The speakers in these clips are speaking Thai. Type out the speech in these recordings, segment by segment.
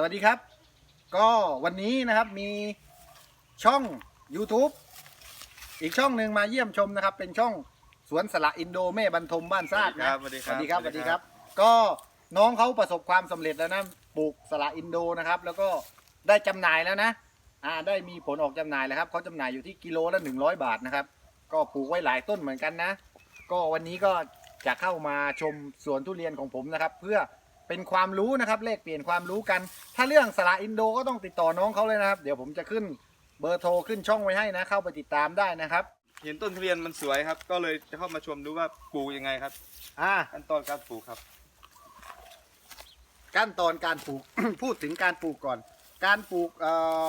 สวัสดีครับ ก็วันนี้นะครับมีช่อง YouTube อีกช่องหนึ่งมาเยี่ยมชมนะครับ เป็นช่องสวนสละอินโดแม่บรรทมบ้านซาดนะสวัสดีสครับวัสดีครับสสวัวัสสดีดีคครัรับบก็น้องเขาประสบความสำเร็จแล้วนะปลูกสละอินโดนะครับ แล้วก็ได้จำหน่ายแล้วนะอ่าได้มีผลออกจำหน่ายแล้วครับเขาจำหน่ายอยู่ที่กิโลละ100 บาทนะครับ ก็ปลูกไว้หลายต้นเหมือนกันนะ ก็วันนี้ก็จะเข้ามาชมสวนทุเรียนของผมนะครับ เพื่อ เป็นความรู้นะครับเลขเปลี่ยนความรู้กัน ถ้าเรื่องสละอินโดก็ต้องติดต่อน้องเขาเลยนะครับ เดี๋ยวผมจะขึ้นเบอร์โทรขึ้นช่องไว้ให้นะ เข้าไปติดตามได้นะครับ เห็นต้นทุเรียนมันสวยครับ ก็เลยจะเข้ามาชมดูว่าปลูกยังไงครับอ่า ขั้นตอนการปลูกครับ ขั้นตอนการปลูก พูดถึงการปลูกก่อน การปลูกเอ่อ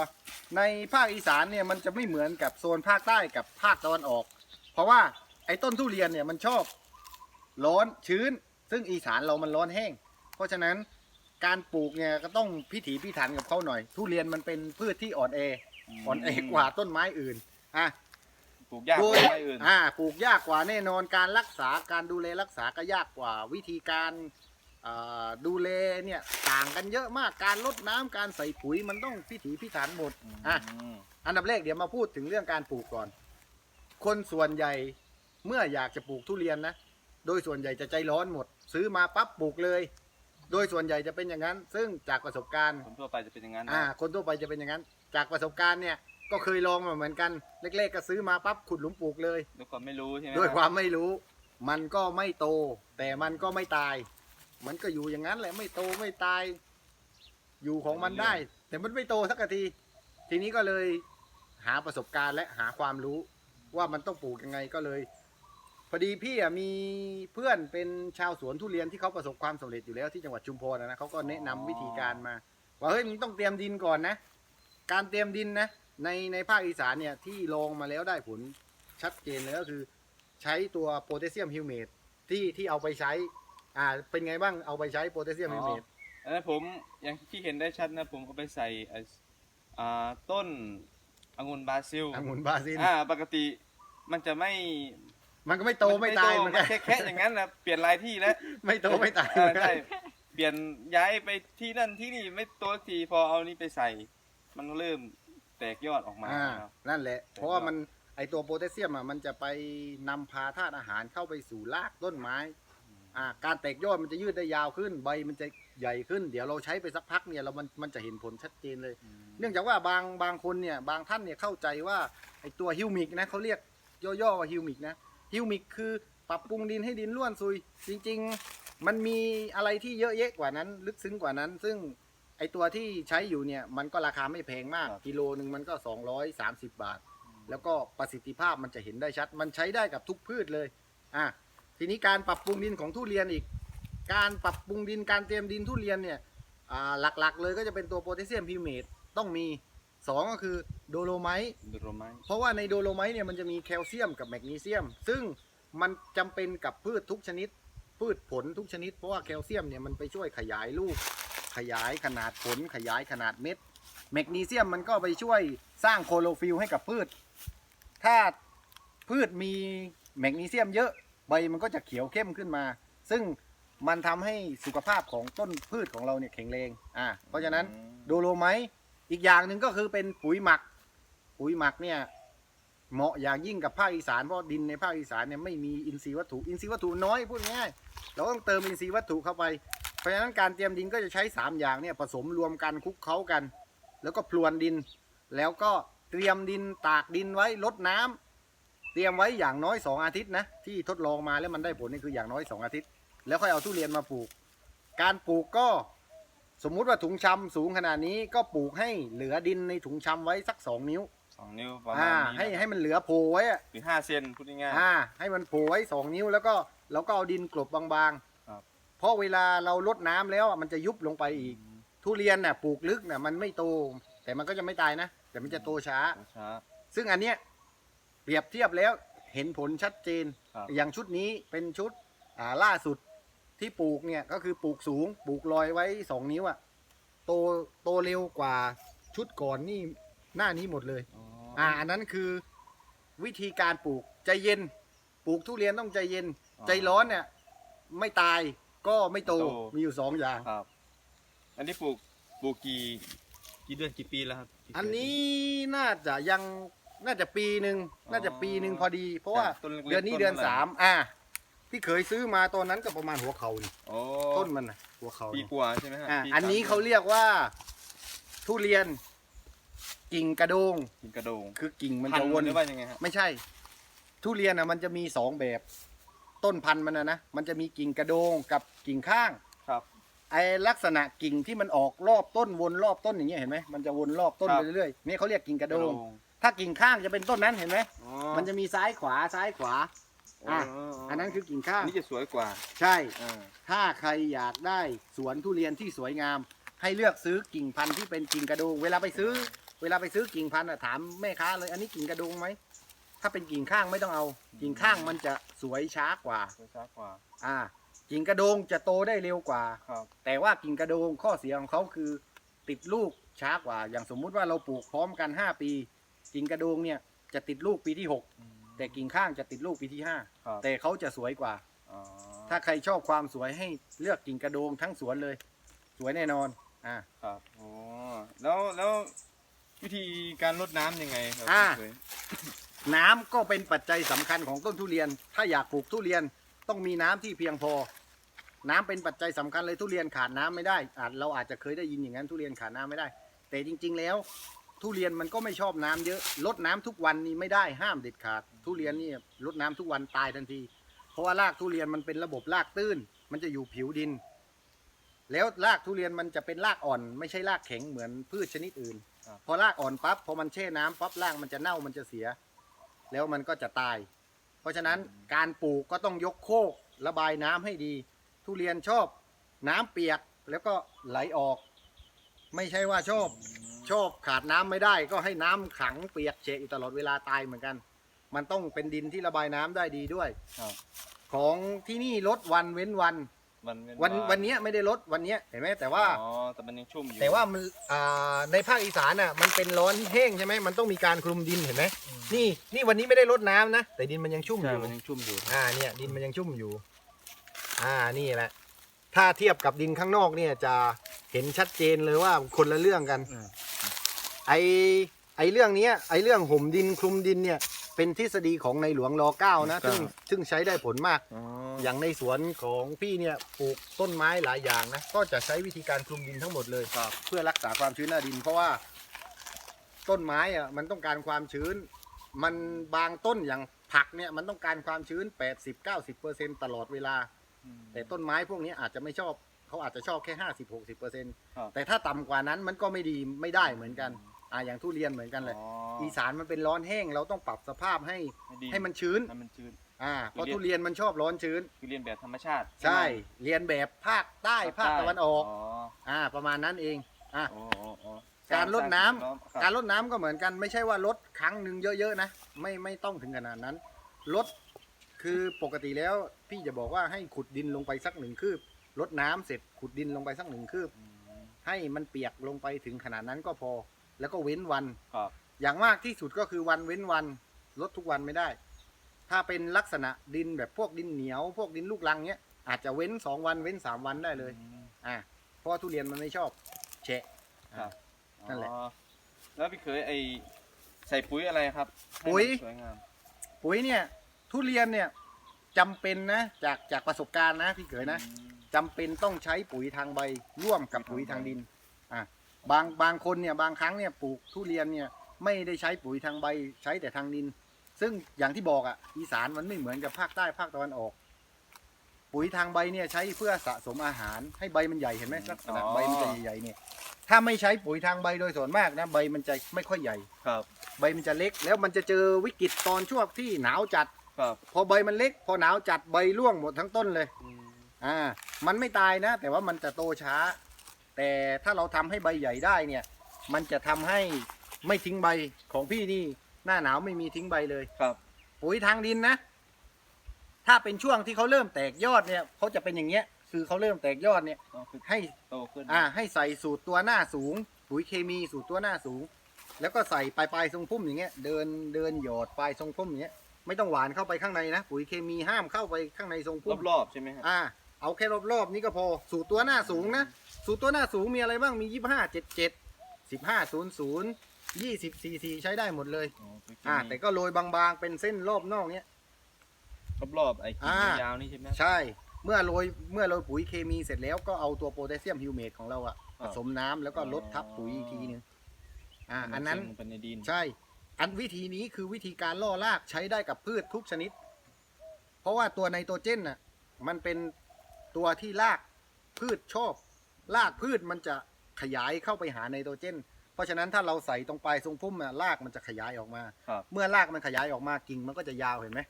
ในภาคอีสานเนี่ยมันจะไม่เหมือนกับโซนภาคใต้กับภาคตะวันออก เพราะว่าไอ้ต้นทุเรียนเนี่ยมันชอบร้อนชื้น ซึ่งอีสานเรามันร้อนแห้ง เพราะฉะนั้นการปลูกเนี่ยก็ต้องพิถีพิถันกับเขาหน่อย ทุเรียนมันเป็นพืชที่อ่อนแออ่อนแอกว่าต้นไม้อื่นอะปลูกยากกโดว่ายไม้อื่นอ่าปลูกยากกว่าแน่นอนการรักษาการดูแลรักษาก็ยากกว่าวิธีการอ่าดูแลเนี่ยต่างกันเยอะมากการลดน้ำการใส่ปุ๋ยมันต้องพิถีพิถันหมดอะมอันดับแรกเดี๋ยวมาพูดถึงเรื่องการปลูกก่อน คนส่วนใหญ่เมื่ออยากจะปลูกทุเรียนนะ โดยส่วนใหญ่จะใจร้อนหมด ซื้อมาปั๊บปลูกเลย โดยส่วนใหญ่จะเป็นอย่างนั้น ซึ่งจากประสบการณ์คนทั่วไปจะเป็นอย่างนั้นนะอ่าคนทั่วไปจะเป็นอย่างนั้น จากประสบการณ์เนี่ยก็เคยลองมาเหมือนกันเล็กๆก็ซื้อมาปั๊บขุดหลุมปลูกเลยด้วยความไม่รู้ใช่ไหมด้วยความไม่รู้ มันก็ไม่โต แต่มันก็ไม่ตาย มันก็อยู่อย่างนั้นแหละไม่โตไม่ตาย อยู่ของมันได้ แต่มันไม่โตสักที ทีนี้ก็เลยหาประสบการณ์และหาความรู้ว่ามันต้องปลูกยังไงก็เลย พอดีพี่อะมีเพื่อนเป็นชาวสวนทุเรียนที่เขาประสบความสำเร็จอยู่แล้วที่จังหวัดชุมพรนะนะเขาก็แนะนำวิธีการมา ว่าเฮ้ยมึงต้องเตรียมดินก่อนนะ การเตรียมดินนะ ในในภาคอีสานเนี่ยที่ลองมาแล้วได้ผลชัดเจนเลยก็คือ ใช้ตัวโพแทสเซียมฮิวเมตที่ที่เอาไปใช้อ่าเป็นไงบ้างเอาไปใช้โพแทสเซียมฮิวเมต อันนั้นผมอย่างที่เห็นได้ชัดนะผมเอาไปใส่ไอ้อ่าต้นองุ่นบราซิล องุ่นบราซิล อ่าปกติมันจะไม่ มันก็ไม่โตไม่ตายเหมือนกันแค่แค่อย่างนั้นนะเปลี่ยนหลายที่แล้วไม่โตไม่ตายอ่ใช่เปลี่ยนย้ายไปที่นั่นที่นี่ไม่โตสักทีพอเอานี้ไปใส่ มันก็เริ่มแตกยอดออกมาอ่าครับ นั่นแหละ เพราะว่ามันไอตัวโพแทสเซียมอะมันจะไปนำพาธาตุอาหารเข้าไปสู่รากต้นไม้อ่าการแตกยอดมันจะยืดได้ยาวขึ้นใบมันจะใหญ่ขึ้น เดี๋ยวเราใช้ไปสักพักเนี่ยเรามันมันจะเห็นผลชัดเจนเลย เนื่องจากว่าบางบางคนเนี่ยบางท่านเนี่ยเข้าใจว่าไอตัวฮิวมิกนะเขาเรียกย่อๆว่าฮิวมิกนะ ฮิวมิกคือปรับปรุงดินให้ดินร่วนซุย จริง ๆ มันมีอะไรที่เยอะแยะกว่านั้น ลึกซึ้งกว่านั้น ซึ่งไอตัวที่ใช้อยู่เนี่ยมันก็ราคาไม่แพงมากครับกิโลหนึ่งมันก็ 230 บาท แล้วก็ประสิทธิภาพมันจะเห็นได้ชัด มันใช้ได้กับทุกพืชเลยอะทีนี้การปรับปรุงดินของทุเรียนอีก การปรับปรุงดินการเตรียมดินทุเรียนเนี่ยอ่าหลักๆ เลยก็จะเป็นตัวโพแทสเซียมพิวเมตต้องมี สองก็คือโดโลไมต์ดูโรไม้เพราะว่าในโดโลไมต์เนี่ยมันจะมีแคลเซียมกับแมกนีเซียม ซึ่งมันจำเป็นกับพืชทุกชนิด พืชผลทุกชนิด เพราะว่าแคลเซียมเนี่ยมันไปช่วยขยายลูก ขยายขนาดผล ขยายขนาดเม็ดแมกนีเซียมมันก็ไปช่วยสร้างโคโลฟิลให้กับพืช ถ้าพืชมีแมกนีเซียมเยอะใบมันก็จะเขียวเข้มขึ้นมา ซึ่งมันทำให้สุขภาพของต้นพืชของเราเนี่ยแข็งแรงอ่าเพราะฉะนั้น โดโลไมต์ อีกอย่างหนึ่งก็คือเป็นปุ๋ยหมัก ปุ๋ยหมักเนี่ย เหมาะอย่างยิ่งกับภาคอีสานเพราะดินในภาคอีสานเนี่ยไม่มีอินทรีย์วัตถุอินทรีย์วัตถุน้อยพูดง่ายๆเราต้องเติมอินทรีย์วัตถุเข้าไป เพราะฉะนั้นการเตรียมดินก็จะใช้ 3 อย่างเนี่ยผสมรวมกันคลุกเคล้ากัน แล้วก็พรวนดิน แล้วก็เตรียมดินตากดินไว้ลดน้ำเตรียมไว้อย่างน้อย 2 อาทิตย์นะที่ทดลองมาแล้วมันได้ผลนี่คืออย่างน้อย 2 อาทิตย์ แล้วค่อยเอาทุเรียนมาปลูก การปลูกก็ สมมุติว่าถุงชำสูงขนาดนี้ก็ปลูกให้เหลือดินในถุงชำไว้สักสองนิ้วสองนิ้วประมาอ่าณนี้ให้ให้มันเหลือโผล่ไว้อะหรือห้าเซนพูดง่าย อ่า ให้มันโผล่ไว้สองนิ้วแล้วก็เราก็เอาดินกลบบางครับ ๆเพราะเวลาเราลดน้ำแล้วอะมันจะยุบลงไปอีก ทุเรียนน่ะปลูกลึกน่ะมันไม่โต แต่มันก็จะไม่ตายนะ แต่มันจะโตช้าช้า ซึ่งอันเนี้ยเปรียบเทียบแล้วเห็นผลชัดเจน ครับ อย่างชุดนี้เป็นชุดอ่าล่าสุด ที่ปลูกเนี่ยก็คือปลูกสูงปลูกลอยไว้สองนิ้วอะโตโตเร็วกว่าชุดก่อนนี่หน้านี้หมดเลยอ๋ออ่าอันนั้นคือวิธีการปลูกใจเย็น ปลูกทุเรียนต้องใจเย็น ใจร้อนเนี่ย ไม่ตายก็ไม่โตมีอยู่สองอย่าง ครับ อันนี้ปลูกปลูกกี่กี่เดือนกี่ปีแล้วครับที่อันนี้น่าจะยังน่าจะปีหนึ่งน่าจะปีหนึ่งพอดี เพราะว่าต้นล็กๆเดือนนี้เดือนท่ไหร่สามอ่า ที่เคยซื้อมาตอนนั้นก็ประมาณหัวเขานี่โอ้ต้นมันน่ะหัวเขาปีนี่กว่าใช่ไหมฮะอ่าปีอันนี้สมเขาเรียกว่า ทุเรียน กิ่งกระโดง กินกระโดงคือกิ่งมันพัจะธุ์วนหรือว่ายังไงฮะไม่ใช่ ทุเรียนอะมันจะมีสองแบบ ต้นพันธุ์มันนะนะมันจะมีกิ่งกระโดงกับกิ่งข้าง ครับ ไอลักษณะกิ่งที่มันออกรอบต้นวนรอบต้นอย่างเงี้ยเห็นไหมมันจะวนรอบต้นครัไปบ เรื่อยๆนี่เขาเรียกกิ่งกระโดงงถ้ากิ่งข้างจะเป็นต้นนั้นเห็นไหมอ๋อมันจะมีซ้ายขวาซ้ายขวา อะอ๋ออันนั้นคือกิ่งข้างอันนี้จะสวยกว่าใช่ อ่าถ้าใครอยากได้สวนทุเรียนที่สวยงาม ให้เลือกซื้อกิ่งพันธุ์ที่เป็นกิ่งกระโดงเวลาไปซื้อ เวลาไปซื้อกิ่งพันธุ์อะถามแม่ค้าเลย อันนี้กิ่งกระโดงไหมถ้าเป็นกิ่งข้างไม่ต้องเอา กิ่งข้างมันจะสวยช้ากว่า สวยช้ากว่าอ่า กิ่งกระโดงจะโตได้เร็วกว่า ครับแต่ว่ากิ่งกระโดงข้อเสียของเขาคือ ติดลูกช้ากว่า อย่างสมมุติว่าเราปลูกพร้อมกัน 5 ปี กิ่งกระโดงเนี่ยจะติดลูกปีที่ 6 แต่กิ่งข้างจะติดลูกปีที่ครับ5แต่เขาจะสวยกว่า อ๋อถ้าใครชอบความสวยให้เลือกกิ่งกระโดงทั้งสวนเลย สวยแน่นอนอ่า ครับอ๋อแล้วแล้ววิธีการรดน้ำยังไงครัอ่าเคยน้ำก็เป็นปัจจัยสำคัญของต้นทุเรียน ถ้าอยากปลูกทุเรียนต้องมีน้ำที่เพียงพอ น้ำเป็นปัจจัยสำคัญเลยทุเรียนขาดน้ำไม่ได้อาจเราอาจจะเคยได้ยินอย่างนั้นทุเรียนขาดน้ำไม่ได้ แต่จริง ๆ แล้ว ทุเรียนมันก็ไม่ชอบน้ำเยอะลดน้ำทุกวันนี่ไม่ได้ห้ามเด็ดขาด ทุเรียนนี่ลดน้ำทุกวันตายทันที เพราะว่ารากทุเรียนมันเป็นระบบรากตื้น มันจะอยู่ผิวดิน แล้วรากทุเรียนมันจะเป็นรากอ่อน ไม่ใช่รากแข็งเหมือนพืชชนิดอื่น พอรากอ่อนปั๊บพอมันแช่น้ำปั๊บรากมันจะเน่ามันจะเสีย แล้วมันก็จะตาย เพราะฉะนั้นการปลูกก็ต้องยกโคกระบายน้ำให้ดี ทุเรียนชอบน้ำเปียกแล้วก็ไหลออก ไม่ใช่ว่าชอบ ชอบขาดน้ำไม่ได้ ก็ให้น้ำขังเปียกเฉะอยู่ตลอดเวลาตายเหมือนกัน มันต้องเป็นดินที่ระบายน้ำได้ดีด้วย ครับของที่นี่ลดวันเว้นวัน วันเว้วันวันเนี้ยไม่ได้ลดวันเนี้ยเห็นไหมแต่ว่า อ๋อแต่มันยังชุ่มอยู่แต่ว่ามันอ่าในภาคอีสานอะมันเป็นร้อนแห้งใช่ไหมมันต้องมีการคลุมดินเห็นไหมนี่นี่วันนี้ไม่ได้ลดน้ำนะ แต่ดินมันยังชุ่มอใช่ยู่ มันยังชุ่มอยู่ อ่าเนี่ยดินมันยังชุ่มอยู่ อ่านี่แหละ ถ้าเทียบกับดินข้างนอกเนี่ยจะเห็นชัดเจนเลยว่าคนละเรื่องกัน อืม ไอไอเรื่องเนี้ยไอเรื่องห่มดินคลุมดินเนี่ยเป็นทฤษฎีของในหลวงรอเก้านะซึ่งซึ่งใช้ได้ผลมาก อ๋ออย่างในสวนของพี่เนี่ยปลูกต้นไม้หลายอย่างนะก็จะใช้วิธีการคลุมดินทั้งหมดเลย ครับเพื่อรักษาความชื้นหน้าดิน เพราะว่าต้นไม้อะมันต้องการความชื้น มันบางต้นอย่างผักเนี่ยมันต้องการความชื้น 80-90%ตลอดเวลาอืมแต่ต้นไม้พวกนี้อาจจะไม่ชอบเขาอาจจะชอบแค่ 50-60%ครับ แต่ถ้าต่ำกว่านั้นมันก็ไม่ดีไม่ได้เหมือนกัน อ่าอย่างทุเรียนเหมือนกันเลยอ๋ออีสานมันเป็นร้อนแห้งเราต้องปรับสภาพให้ดีให้มันชื้นให้มันชื้นอ่าเพราะทุทุเรียนเรียนมันชอบร้อนชื้นคือเรียนแบบธรรมชาติ ใช่เรียนแบบภาคใต้ไหมภาคตะวันออกอ๋ออ่า ประมาณนั้นเองอ่าอ๋ออ๋ออ๋อการรดน้ำสร้งสิ่งแวดล้อมคบการลดน้ำก็เหมือนกัน ไม่ใช่ว่าลดครั้งหนึ่งเยอะๆนะไม่ไม่ต้องถึงขนาดนั้นลดคือปกติแล้วพี่จะบอกว่าให้ขุดดินลงไปสักหนึ่งคืบลดน้ำเสร็จขุดดินลงไปสักหนึ่งคืบอืมให้มันเปียกลงไปถึงขนาดนั้นก็พอ แล้วก็เว้นวัน ครับ อย่างมากที่สุดก็คือวันเว้นวันลดทุกวันไม่ได้ ถ้าเป็นลักษณะดินแบบพวกดินเหนียว พวกดินลูกรังเนี้ยอาจจะเว้นสองวันเว้นสามวันได้เลยอืมอ่าเพราะว่าทุเรียนมันไม่ชอบแฉะครับนั่นแหละอ๋อแล้วพี่เคยไอใส่ปุ๋ยอะไรครับให้ปุ๋ย มันสวยงาม ปุ๋ยเนี่ยทุเรียนเนี่ยจำเป็นนะจากจากประสบการณ์นะพี่เขยนะอืมจำเป็นต้องใช้ปุ๋ยทางใบร่วมกับปุ๋ยทางดิน อะ บางบางคนเนี่ยบางครั้งเนี่ยปลูกทุเรียนเนี่ยไม่ได้ใช้ปุ๋ยทางใบใช้แต่ทางดิน ซึ่งอย่างที่บอกอะอีสานมันไม่เหมือนกับภาคใต้ภาคตะวันออก ปุ๋ยทางใบเนี่ยใช้เพื่อสะสมอาหารให้ใบมันใหญ่เห็นไหมลักษณะใบมันจะใหญ่ๆเนี่ยถ้าไม่ใช้ปุ๋ยทางใบโดยส่วนมากนะใบมันจะไม่ค่อยใหญ่ ครับใบมันจะเล็ก แล้วมันจะเจอวิกฤตตอนช่วงที่หนาวจัด ครับพอใบมันเล็ก พอหนาวจัดใบร่วงหมดทั้งต้นเลย อืมอ่า มันไม่ตายนะ แต่ว่ามันจะโตช้า แต่ถ้าเราทำให้ใบใหญ่ได้เนี่ย มันจะทำให้ไม่ทิ้งใบของพี่นี่ หน้าหนาวไม่มีทิ้งใบเลยครับ ปุ๋ยทางดินนะ ถ้าเป็นช่วงที่เขาเริ่มแตกยอดเนี่ยเขาจะเป็นอย่างเงี้ย คือเขาเริ่มแตกยอดเนี่ยก็คือให้โตขึ้นอ่า ให้ใส่สูตรตัวหน้าสูง ปุ๋ยเคมีสูตรตัวหน้าสูง แล้วก็ใส่ปลายปลายๆทรงพุ่มอย่างเงี้ย เดินเดินหยอดปลายทรงพุ่มอย่างเงี้ยไม่ต้องหวานเข้าไปข้างในนะปุ๋ยเคมีห้ามเข้าไปข้างในทรงพุ่มรอบๆใช่ไหมครับอ่า เอาแค่รอบๆนี้ก็พอ สู่ตัวหน้าสูงนะ สู่ตัวหน้าสูงมีอะไรบ้าง มียี่ห้าเจ็ดเจ็ดสิบห้าศูนย์ศูนย์ยี่สิบสี่สี่ใช้ได้หมดเลยอ๋อไปกินอ่า แต่ก็โรยบางๆ เป็นเส้นรอบนอกเนี้ย รอบๆไอ้กิ่งอ่ายาวๆนี่ใช่ไหมใช่ เมื่อโรย เมื่อโรยปุ๋ยเคมีเสร็จแล้วก็เอาตัวโพแทสเซียมฮิวเมตของเราอะผสมน้ำแล้วก็ลดทับปุ๋ยอีกทีนึง อ่า อันนั้นมัเป็นในดินใช่ อันวิธีนี้คือวิธีการล่อรากใช้ได้กับพืชทุกชนิด เพราะว่าตัวไนโตรเจนน่ะ มันเป็น ตัวที่รากพืชชอบรากพืชมันจะขยายเข้าไปหาไนโตรเจน เพราะฉะนั้นถ้าเราใส่ตรงปลายทรงพุ่มอะรากมันจะขยายออกมา ครับเมื่อรากมันขยายออกมากิ่งมันก็จะยาวเห็นไหม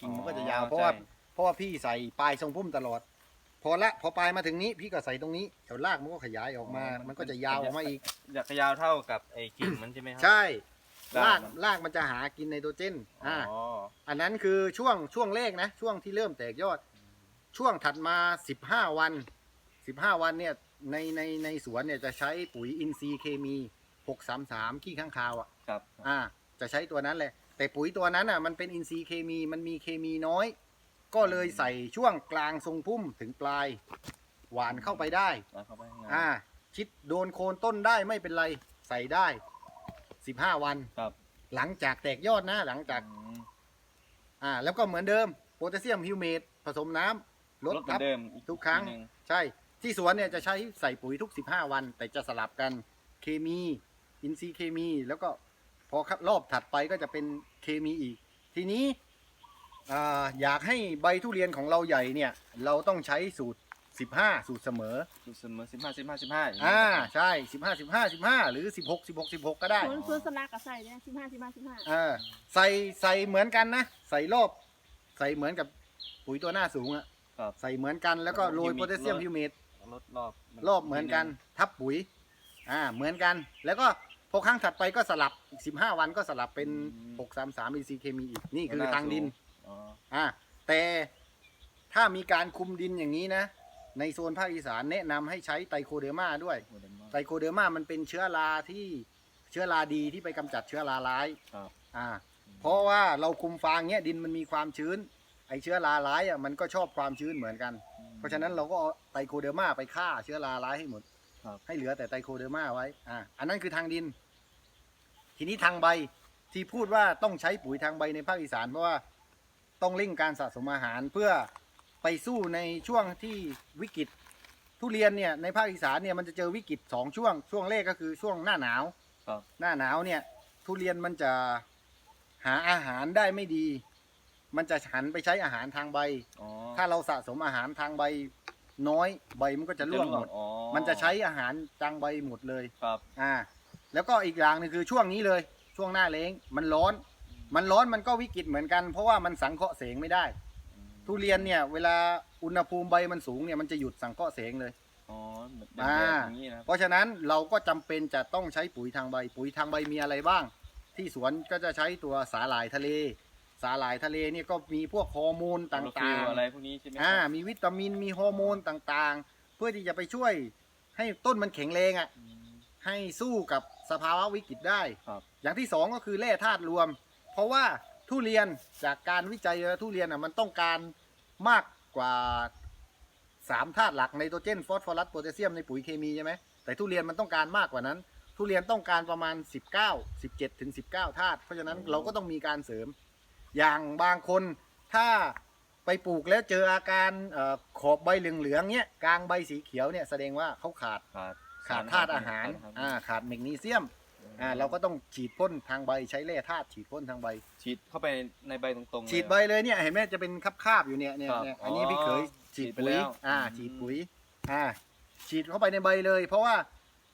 กิ่งมันก็จะยาว อ๋อเพราะว่าใช่ เพราะว่าพี่ใส่ปลายทรงพุ่มตลอด พอละพอปลายมาถึงนี้พี่ก็ใส่ตรงนี้เดี๋ยวรากมันก็ขยายออกมา มันก็จะยาวออกมาอีก อยากยาวเท่ากับไอ้กิ่งมันใช่ไหมครั ใช่รารากกมัน รากมันจะหากินไนโตรเจนอ๋อ่า อ อันนั้นคือช่วงช่วงเลขนะ ช่วงที่เริ่มแตกยอด ช่วงถัดมา15วัน15วันเนี่ยในในในสวนเนี่ยจะใช้ปุ๋ยอินทรีย์เคมี633ขี้ข้างคาวอะครับอ่า จะใช้ตัวนั้นแหละ แต่ปุ๋ยตัวนั้นอะมันเป็นอินทรีย์เคมีมันมีเคมีน้อย ก็เลยใส่ช่วงกลางทรงพุ่มถึงปลาย หวานเข้าไปได้ แล้วเข้าไปข้างในอ่า ชิดโดนโคนต้นได้ไม่เป็นไรใส่ได้15วัน ครับหลังจากแตกยอดนะหลังจาก อืมอ่าแล้วก็เหมือนเดิมโพแทสเซียมฮิวเมตผสมน้ำ ลดลดเหมืทัอบนเดิมอีทุกครั้งทีหนึ่ใช่ ที่สวนเนี่ยจะใช้ใส่ปุ๋ยทุก 15 วัน แต่จะสลับกันเคมี อินทรีย์เคมี แล้วก็พอรอบถัดไปก็จะเป็นเคมีอีก ทีนี้อ่าอยากให้ใบทุเรียนของเราใหญ่เนี่ย เราต้องใช้สูตร 15 สูตรเสมอสูตรเสมอสิบห้าสิบห้าสิบห้าอ่า ใช่ 15 15 15 หรือ 16 16 16 ก็ได้ศูนย์ศูนย์สลากกับใส่เนี่ยสิบห้าสิบห้าสิบห้าอ่าใส่ใส่เหมือนกันนะ ใส่รอบ ใส่เหมือนกับปุ๋ยตัวหน้าสูงอะ ครับ ใส่เหมือนกันแล้วก็โรยโพแทสเซียมฮิวเมตลดรอบรอบเหมือนกัน ทับปุ๋ย อ่า เหมือนกัน แล้วก็พอครั้งถัดไปก็สลับอีก15วันก็สลับเป็น633 EC เคมีอีกนี่คือทางดินอ๋ออ่าแต่ถ้ามีการคุมดินอย่างนี้นะ ในโซนภาคอีสานแนะนำให้ใช้ไตโคเดอร์มาด้วยโมเดลมากไตโคเดอร์มามันเป็นเชื้อราที่เชื้อราดีที่ไปกำจัดเชื้อราร้ายครับอ่า เพราะว่าเราคุมฟางเนี้ยดินมันมีความชื้น ไอเชื้อราร้ายอะมันก็ชอบความชื้นเหมือนกัน เพราะฉะนั้นเราก็เอาไตโคเดอร์มาไปฆ่าเชื้อราร้ายให้หมดครับ ให้เหลือแต่ไตโคเดอร์มาไว้อ่าอันนั้นคือทางดิน ทีนี้ทางใบที่พูดว่าต้องใช้ปุ๋ยทางใบในภาคอีสานเพราะว่าต้องเร่งการสะสมอาหารเพื่อไปสู้ในช่วงที่วิกฤตทุเรียนเนี่ยในภาคอีสานเนี่ยมันจะเจอวิกฤตสองช่วง ช่วงแรกก็คือช่วงหน้าหนาวครับ หน้าหนาวเนี่ยทุเรียนมันจะหาอาหารได้ไม่ดี มันจะหันไปใช้อาหารทางใบ อ๋อถ้าเราสะสมอาหารทางใบน้อยใบมันก็จะร่วงหมด อ๋อมันจะใช้อาหารทางใบหมดเลย ครับ อ่า แล้วก็อีกอย่างหนึงคือช่วงนี้เลย ช่วงหน้าแล้งมันร้อน มันร้อนมันก็วิกฤตเหมือนกัน เพราะว่ามันสังเคราะห์แสงไม่ได้ ทุเรียนเนี่ยเวลาอุณหภูมิใบมันสูงเนี่ยมันจะหยุดสังเคราะห์แสงเลย อ๋อเหมือนอ่าแบบอย่างนี้นะครับ เพราะฉะนั้นเราก็จำเป็นจะต้องใช้ปุ๋ยทางใบ ปุ๋ยทางใบมีอะไรบ้าง ที่สวนก็จะใช้ตัวสาหร่ายทะเล สาหร่ายทะเลเนี่ยก็มีพวกฮอร์โมนตโคลอโร่ฟิ่างลอะไรพวกนี้ใช่ไหมๆอ่ามีวิตามินมีฮอร์โมนต่างๆ เพื่อที่จะไปช่วยให้ต้นมันแข็งแรงอะ อืม ให้สู้กับสภาวะวิกฤตได้ ครับ อย่างที่สองก็คือแร่ธาตุรวม เพราะว่าทุเรียนจากการวิจัยแล้วทุเรียนอะมันต้องการมากกว่าสามธาตุหลักไนโตรเจน ฟอสฟอรัสโพแทสเซียมในปุ๋ยเคมีใช่ไหมแต่ทุเรียนมันต้องการมากกว่านั้น ทุเรียนต้องการประมาณ 19 17ถึง19ธาตุเพราะฉะนั้นเราก็ต้องมีการเสริม อย่างบางคนถ้าไปปลูกแล้วเจออาการเออขอบใบเหลืองๆเนี้ยกลางใบสีเขียวเนี่ยแสดงว่าเขาขาดขาดขาดธาตุอาหารคบอ่าขาดแมกนีเซียมอ่าเราก็ต้องฉีดพ่นทางใบใช้แร่ธาตุฉีดพ่นทางใบ ฉีดเข้าไปในใบตรงๆเลยฉีดใบเลยเนี่ยเห็นไหมจะเป็นคาบๆอยู่เนี่ยเนี่ยครับเนี่ยอันนี้อ๋อพี่เขยฉีดฉีดไปปุ๋ยแล้วอ่าอืม ฉีดปุ๋ยอ่าฉีดเข้าไปในใบเลย เพราะว่า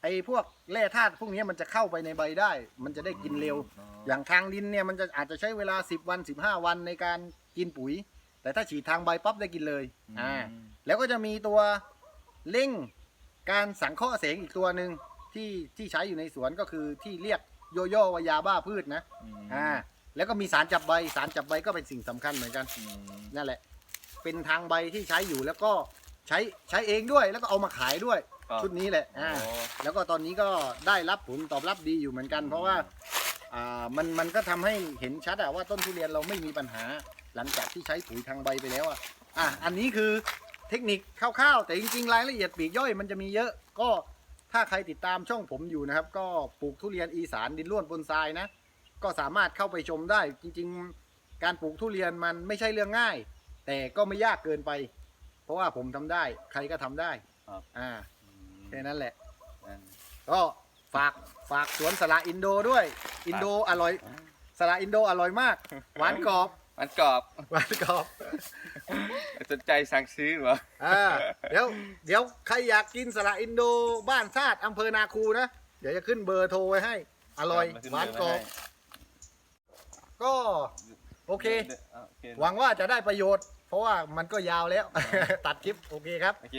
ไอ้พวกแร่ธาตุพวกนี้มันจะเข้าไปในใบได้ มันจะได้กินเร็วอ๋ออย่างทางดินเนี่ยมันจะอาจจะใช้เวลา 10 วัน 15 วันในการกินปุ๋ย แต่ถ้าฉีดทางใบปั๊บได้กินเลยอ่าอืมแล้วก็จะมีตัวเร่งการสังเคราะห์แสงอีกตัวหนึ่งที่ที่ใช้อยู่ในสวนก็คือที่เรียกโยโย่วายาบ้าพืชนะมอ่าแล้วก็มีสารจับใบสารจับใบก็เป็นสิ่งสำคัญเหมือนกันอืมนั่นแหละ เป็นทางใบที่ใช้อยู่แล้วก็ ใช้ใช้เองด้วยแล้วก็เอามาขายด้วยครับชุดนี้แหละอ่าอ๋อ แล้วก็ตอนนี้ก็ได้รับผลตอบรับดีอยู่เหมือนกัน เพราะว่าอ่ามันมันก็ทำให้เห็นชัดอะว่าต้นทุเรียนเราไม่มีปัญหา หลังจากที่ใช้ปุ๋ยทางใบไปแล้วอะอะอันนี้คือเทคนิคคร่าวๆ แต่จริงๆรายละเอียดปลีกย่อยมันจะมีเยอะก็ถ้าใครติดตามช่องผมอยู่นะครับ ก็ปลูกทุเรียนอีสานดินร่วนบนทรายนะ ก็สามารถเข้าไปชมได้จริง ๆ การปลูกทุเรียนมันไม่ใช่เรื่องง่าย แต่ก็ไม่ยากเกินไป เพราะว่าผมทำได้ ใครก็ทำได้ครับ อ่าอืมแค่นั้นแหละนั่นก็ฝากฝากสวนสละอินโดด้วย อินโดอร่อยสละอินโดอร่อยมาก หวานกรอบ มันกรอบหวานกรอบ สนใจสั่งซื้อเหรอ อ่าเดี๋ยวเดี๋ยวใครอยากกินสละอินโดบ้านซาดอำเภอนาคูนะ เดี๋ยวจะขึ้นเบอร์โทรไว้ให้ อร่อยครับหวานกรอบก็โอเคดี๋ยวอะโอเค หวังว่าจะได้ประโยชน์ เพราะว่ามันก็ยาวแล้ว ตัดคลิปโอเคครับ โอเค